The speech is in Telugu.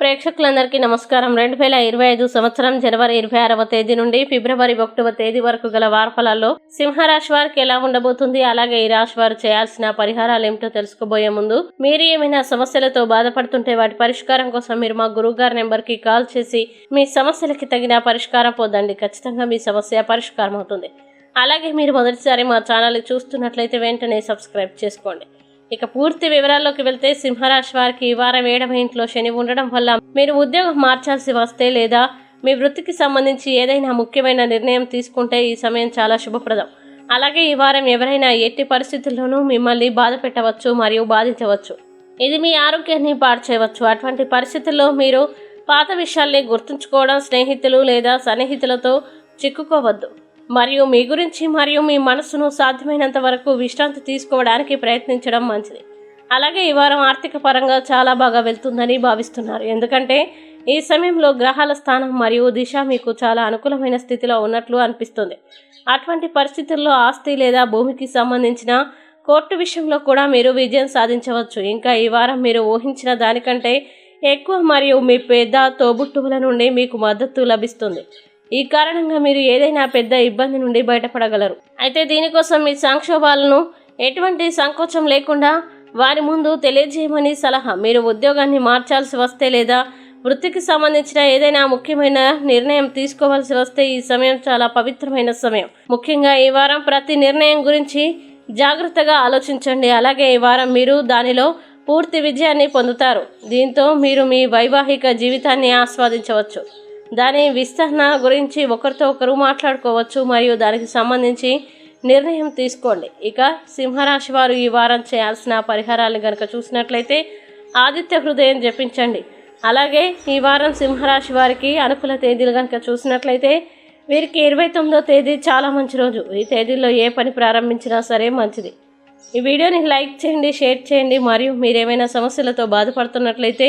ప్రేక్షకులందరికీ నమస్కారం. రెండు వేల ఇరవై ఐదు సంవత్సరం జనవరి ఇరవై ఆరవ తేదీ నుండి ఫిబ్రవరి ఒకటవ తేదీ వరకు గల వార్తలలో సింహరాశి వారికి ఎలా ఉండబోతుంది అలాగే ఈ రాశి వారు చేయాల్సిన పరిహారాలు ఏమిటో తెలుసుకోబోయే ముందు మీరు ఏమైనా సమస్యలతో బాధపడుతుంటే వాటి పరిష్కారం కోసం మీరు మా గురువు గారి నెంబర్కి కాల్ చేసి మీ సమస్యలకి తగిన పరిష్కారం పొందండి. ఖచ్చితంగా మీ సమస్య పరిష్కారం అవుతుంది. అలాగే మీరు మొదటిసారి మా ఛానల్ చూస్తున్నట్లయితే వెంటనే సబ్స్క్రైబ్ చేసుకోండి. ఇక పూర్తి వివరాల్లోకి వెళ్తే సింహరాశి వారికి ఈ వారం ఏడవ ఇంట్లో శని ఉండడం వల్ల మీరు ఉద్యోగం మార్చాల్సి వస్తే లేదా మీ వృత్తికి సంబంధించి ఏదైనా ముఖ్యమైన నిర్ణయం తీసుకుంటే ఈ సమయం చాలా శుభప్రదం. అలాగే ఈ వారం ఎవరైనా ఎట్టి పరిస్థితుల్లోనూ మిమ్మల్ని బాధ పెట్టవచ్చు మరియు బాధించవచ్చు. ఇది మీ ఆరోగ్యాన్ని పాడు చేయవచ్చు. అటువంటి పరిస్థితుల్లో మీరు పాత విషయాల్ని గుర్తుంచుకోవడం స్నేహితులు లేదా సన్నిహితులతో చిక్కుకోవద్దు. మరియు మీ గురించి మరియు మీ మనసును సాధ్యమైనంత వరకు విశ్రాంతి తీసుకోవడానికి ప్రయత్నించడం మంచిది. అలాగే ఈ వారం ఆర్థిక పరంగా చాలా బాగా వెళ్తుందని భావిస్తున్నారు. ఎందుకంటే ఈ సమయంలో గ్రహాల స్థానం మరియు దిశ మీకు చాలా అనుకూలమైన స్థితిలో ఉన్నట్లు అనిపిస్తుంది. అటువంటి పరిస్థితుల్లో ఆస్తి లేదా భూమికి సంబంధించిన కోర్టు విషయంలో కూడా మీరు విజయం సాధించవచ్చు. ఇంకా ఈ వారం మీరు ఊహించిన దానికంటే ఎక్కువ మరియు మీ పెద్ద తోబుట్టువుల నుండి మీకు మద్దతు లభిస్తుంది. ఈ కారణంగా మీరు ఏదైనా పెద్ద ఇబ్బంది నుండి బయటపడగలరు. అయితే దీనికోసం మీ సంక్షోభాలను ఎటువంటి సంకోచం లేకుండా వారి ముందు తెలియజేయమని సలహా. మీరు ఉద్యోగాన్ని మార్చాల్సి వస్తే లేదా వృత్తికి సంబంధించిన ఏదైనా ముఖ్యమైన నిర్ణయం తీసుకోవాల్సి వస్తే ఈ సమయం చాలా పవిత్రమైన సమయం. ముఖ్యంగా ఈ వారం ప్రతి నిర్ణయం గురించి జాగ్రత్తగా ఆలోచించండి. అలాగే ఈ వారం మీరు దానిలో పూర్తి విజయాన్ని పొందుతారు. దీంతో మీరు మీ వైవాహిక జీవితాన్ని ఆస్వాదించవచ్చు. దాని విస్తరణ గురించి ఒకరితో ఒకరు మాట్లాడుకోవచ్చు మరియు దానికి సంబంధించి నిర్ణయం తీసుకోండి. ఇక సింహరాశి వారు ఈ వారం చేయాల్సిన పరిహారాలు కనుక చూసినట్లయితే ఆదిత్య హృదయం జపించండి. అలాగే ఈ వారం సింహరాశి వారికి అనుకూల తేదీలు కనుక చూసినట్లయితే వీరికి ఇరవై తొమ్మిదో తేదీ చాలా మంచి రోజు. ఈ తేదీలో ఏ పని ప్రారంభించినా సరే మంచిది. ఈ వీడియోని లైక్ చేయండి షేర్ చేయండి. మరియు మీరు ఏమైనా సమస్యలతో బాధపడుతున్నట్లయితే